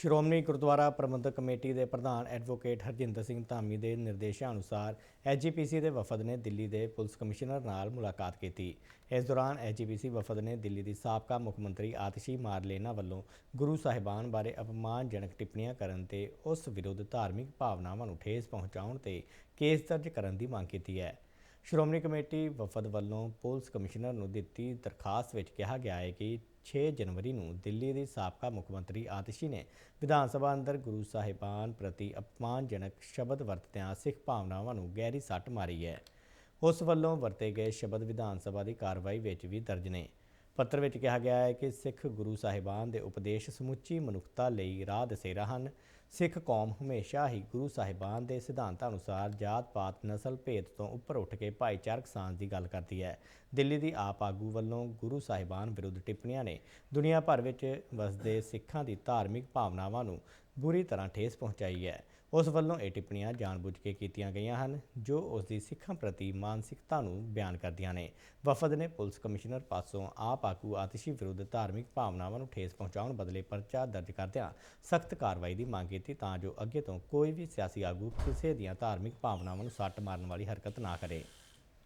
ਸ਼੍ਰੋਮਣੀ ਗੁਰਦੁਆਰਾ ਪ੍ਰਬੰਧਕ committee ਦੇ ਪ੍ਰਧਾਨ advocate Harjinder Singh Dhami ਦੇ ਨਿਰਦੇਸ਼ਾਂ ਅਨੁਸਾਰ ਐਜੀਪੀਸੀ ਦੇ ਵਫਦ ਨੇ ਦਿੱਲੀ ਦੇ ਪੁਲਿਸ ਕਮਿਸ਼ਨਰ ਨਾਲ ਮੁਲਾਕਾਤ ਕੀਤੀ। ਇਸ ਦੌਰਾਨ ਐਜੀਪੀਸੀ ਵਫਦ ਨੇ ਦਿੱਲੀ ਦੀ ਸਾਬਕਾ ਮੁੱਖ ਮੰਤਰੀ ਆਤਿਸ਼ੀ ਮਾਰਲੇਨਾ ਵੱਲੋਂ ਗੁਰੂ ਸਾਹਿਬਾਨ ਬਾਰੇ ਅਪਮਾਨਜਨਕ ਟਿੱਪਣੀਆਂ ਕਰਨ ਤੇ ਉਸ ਵਿਰੁੱਧ ਧਾਰਮਿਕ ਭਾਵਨਾਵਾਂ ਨੂੰ ਠੇਸ ਪਹੁੰਚਾਉਣ ਤੇ ਕੇਸ ਦਰਜ ਕਰਨ ਦੀ ਮੰਗ ਕੀਤੀ ਹੈ। ਸ਼੍ਰੋਮਣੀ ਕਮੇਟੀ ਵਫਦ ਵੱਲੋਂ ਪੁਲਿਸ ਕਮਿਸ਼ਨਰ ਨੂੰ ਦਿੱਤੀ ਦਰਖਾਸਤ ਵਿੱਚ ਕਿਹਾ ਗਿਆ ਹੈ ਕਿ 6 ਜਨਵਰੀ ਨੂੰ ਦਿੱਲੀ ਦੇ ਸਾਬਕਾ ਮੁੱਖ ਮੰਤਰੀ ਆਤਿਸ਼ੀ ਨੇ ਵਿਧਾਨ ਸਭਾ ਅੰਦਰ ਗੁਰੂ ਸਾਹਿਬਾਨ ਪ੍ਰਤੀ ਅਪਮਾਨਜਨਕ ਸ਼ਬਦ ਵਰਤਦਿਆਂ ਸਿੱਖ ਭਾਵਨਾਵਾਂ ਨੂੰ ਗਹਿਰੀ ਸੱਟ ਮਾਰੀ ਹੈ। ਉਸ ਵੱਲੋਂ ਵਰਤੇ ਗਏ ਸ਼ਬਦ ਵਿਧਾਨ ਸਭਾ ਦੀ ਕਾਰਵਾਈ ਵਿੱਚ ਵੀ ਦਰਜ ਨੇ। ਪੱਤਰ ਵਿੱਚ ਕਿਹਾ ਗਿਆ ਹੈ ਕਿ ਸਿੱਖ ਗੁਰੂ ਸਾਹਿਬਾਨ ਦੇ ਉਪਦੇਸ਼ ਸਮੁੱਚੀ ਮਨੁੱਖਤਾ ਲਈ ਰਾਹ ਦਸੇਰਾ ਹਨ। ਸਿੱਖ ਕੌਮ ਹਮੇਸ਼ਾ ਹੀ ਗੁਰੂ ਸਾਹਿਬਾਨ ਦੇ ਸਿਧਾਂਤਾਂ ਅਨੁਸਾਰ ਜਾਤ-ਪਾਤ, ਨਸਲ ਭੇਦ ਤੋਂ ਉੱਪਰ ਉੱਠ ਕੇ ਭਾਈਚਾਰਕ ਸਾਂਝ ਦੀ ਗੱਲ ਕਰਦੀ ਹੈ। ਦਿੱਲੀ ਦੀ ਆਪ ਆਗੂ ਵੱਲੋਂ ਗੁਰੂ ਸਾਹਿਬਾਨ ਵਿਰੁੱਧ ਟਿੱਪਣੀਆਂ ਨੇ। ਦੁਨੀਆ ਭਰ ਵਿੱਚ ਵਸਦੇ ਸਿੱਖਾਂ ਦੀ ਧਾਰਮਿਕ ਭਾਵਨਾਵਾਂ ਨੂੰ ਬੁਰੀ ਤਰ੍ਹਾਂ ਠੇਸ ਪਹੁੰਚਾਈ ਹੈ। ਉਸ ਵੱਲੋਂ ਇਹ ਟਿੱਪਣੀਆਂ ਜਾਣਬੁੱਝ ਕੇ ਕੀਤੀਆਂ ਗਈਆਂ ਹਨ, ਜੋ ਉਸ ਦੀ ਸਿੱਖਾਂ ਪ੍ਰਤੀ ਮਾਨਸਿਕਤਾ ਨੂੰ ਬਿਆਨ ਕਰਦੀਆਂ ਨੇ। ਵਫਦ ਨੇ ਪੁਲਿਸ ਕਮਿਸ਼ਨਰ ਪਾਸੋਂ ਆਪ ਆਗੂ ਆਤਿਸ਼ੀ ਵਿਰੁੱਧ ਧਾਰਮਿਕ ਭਾਵਨਾਵਾਂ ਨੂੰ ਠੇਸ ਪਹੁੰਚਾਉਣ ਬਦਲੇ ਪਰਚਾ ਦਰਜ ਕਰਦਿਆਂ ਸਖਤ ਕਾਰਵਾਈ ਦੀ ਮੰਗ ਕੀਤੀ ਤਾਂ ਜੋ ਅੱਗੇ ਤੋਂ ਕੋਈ ਵੀ ਸਿਆਸੀ ਆਗੂ ਕਿਸੇ ਦੀਆਂ ਧਾਰਮਿਕ ਭਾਵਨਾਵਾਂ ਨੂੰ ਸੱਟ ਮਾਰਨ ਵਾਲੀ ਹਰਕਤ ਨਾ ਕਰੇ।